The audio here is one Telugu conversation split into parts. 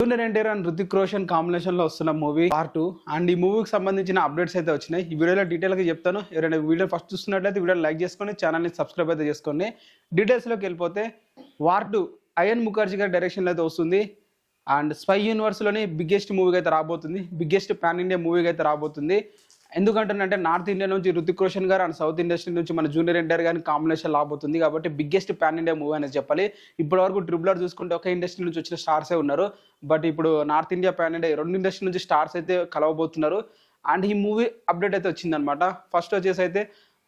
జూనియర్ ఎన్టీఆర్ అండ్ రుతిక్ రోషన్ కాంబినేషన్లో వస్తున్న మూవీ పార్ట్ టూ అండ్ ఈ మూవీకి సంబంధించిన అప్డేట్స్ అయితే వచ్చినాయి. ఈ వీడియోలో డీటెయిల్గా చెప్తాను. ఎవరైనా వీడియో ఫస్ట్ చూస్తున్నట్లయితే వీడియో లైక్ చేసుకొని ఛానల్ని సబ్స్క్రైబ్ అయితే చేసుకోండి. డీటెయిల్స్లోకి వెళ్ళిపోతే వార్ టూ అయన్ ముఖర్జీ గారి డైరెక్షన్ అయితే వస్తుంది. అండ్ స్పై యూనివర్స్లోనే బిగ్గెస్ట్ మూవీగా అయితే రాబోతుంది. బిగ్గెస్ట్ పాన్ ఇండియా మూవీగా అయితే రాబోతుంది. ఎందుకంటే నార్త్ ఇండియా నుంచి రుతిక్ రోషన్ గారు అండ్ సౌత్ ఇండస్ట్రీ నుంచి మన జూనియర్ ఎన్టీఆర్ గారిని కాంబినేషన్ రాబోతుంది కాబట్టి బిగ్గెస్ట్ ప్యాన్ ఇండియా మూవీ అనేది చెప్పాలి. ఇప్పటి వరకు ట్రిబులర్ చూసుకుంటే ఒక ఇండస్ట్రీ నుంచి వచ్చిన స్టార్సే ఉన్నారు. బట్ ఇప్పుడు నార్త్ ఇండియా ప్యాన్ ఇండియా రెండు ఇండస్ట్రీ నుంచి స్టార్స్ అయితే కలవబోతున్నారు. అండ్ ఈ మూవీ అప్డేట్ అయితే వచ్చిందనమాట ఫస్ట్ వచ్చేసి అయితే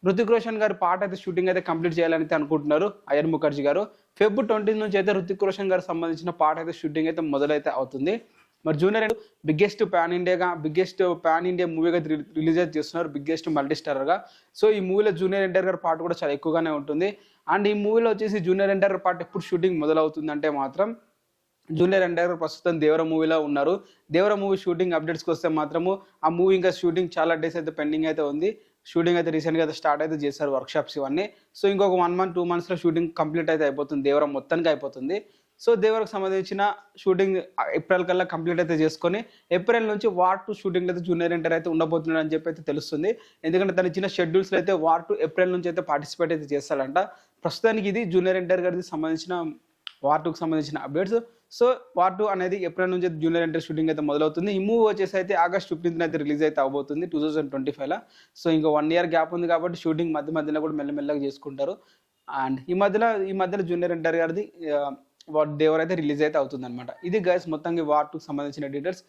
రుతిక్ రోషన్ గారి పాట అయితే షూటింగ్ అయితే కంప్లీట్ చేయాలని అయితే అనుకుంటున్నారు అయన్ ముఖర్జీ గారు. ఫెబ్ ట్వంటీ నుంచి అయితే రుతిక్ రోషన్ గారికి సంబంధించిన పాట అయితే షూటింగ్ అయితే మొదలైతే అవుతుంది. మరి జూనియర్ బిగ్గెస్ట్ పాన్ ఇండియాగా బిగ్గెస్ట్ పాన్ ఇండియా మూవీగా రిలీజ్ అయితే చేస్తున్నారు బిగ్గెస్ట్ మల్టీ స్టారర్గా సో ఈ మూవీలో జూనియర్ ఎన్టీఆర్ గారి పాట కూడా చాలా ఎక్కువగానే ఉంటుంది. అండ్ ఈ మూవీలో వచ్చేసి జూనియర్ ఎన్టీఆర్ పాట ఎప్పుడు షూటింగ్ మొదలవుతుంది అంటే మాత్రం జూనియర్ ఎన్టీఆర్ గారు ప్రస్తుతం దేవర మూవీలో ఉన్నారు. దేవర మూవీ షూటింగ్ అప్డేట్స్కి వస్తే మాత్రము ఆ మూవీ ఇంకా షూటింగ్ చాలా డేస్ అయితే పెండింగ్ అయితే ఉంది. షూటింగ్ అయితే రీసెంట్గా అయితే స్టార్ట్ అయితే చేశారు వర్క్షాప్స్ ఇవన్నీ. సో ఇంకొక వన్ మంత్ టూ మంత్స్లో షూటింగ్ కంప్లీట్ అయితే అయిపోతుంది. దేవరం మొత్తానికి అయిపోతుంది. సో దేవరకు సంబంధించిన షూటింగ్ ఏప్రిల్ కల్లా కంప్లీట్ అయితే చేసుకొని ఏప్రిల్ నుంచి వార్ టు షూటింగ్ అయితే జూనియర్ ఎంటర్ అయితే ఉండబోతున్నాడు అని చెప్పి అయితే తెలుస్తుంది. ఎందుకంటే తన ఇచ్చిన షెడ్యూల్స్లో అయితే వార్ టు ఏప్రిల్ నుంచి అయితే పార్టిసిపేట్ అయితే చేస్తాడంట. ప్రస్తుతానికి ఇది జూనియర్ ఎంటర్ గారికి సంబంధించిన వార్ టూకి సంబంధించిన అప్డేట్స్. సో వార్ టూ అనేది ఎప్పటి నుంచి జూనియర్ ఎంటర్ షూటింగ్ అయితే మొదలవుతుంది. ఈ మూవీ వచ్చేసి అయితే ఆగస్ట్ ఫిఫ్టీన్త్ అయితే రిలీజ్ అయితే అవబోతుంది టూ థౌసండ్ ట్వంటీ ఫైవ్లో. సో ఇంకా వన్ ఇయర్ గ్యాప్ ఉంది కాబట్టి షూటింగ్ మధ్య మధ్యలో కూడా మెల్లమెల్లగా చేసుకుంటారు. అండ్ ఈ మధ్యలో ఈ మధ్యలో జూనియర్ ఎంటర్ గారిది దేవర్ అయితే రిలీజ్ అయితే అవుతుంది అనమాట ఇది గైస్ మొత్తంగా వార్ టూకి సంబంధించిన డీటెయిల్స్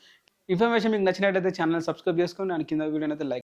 ఇన్ఫర్మేషన్ మీకు నచ్చినట్టయితే ఛానల్ సబ్స్క్రైబ్ చేసుకొని అండ్ కింద వీడియో అయితే లైక్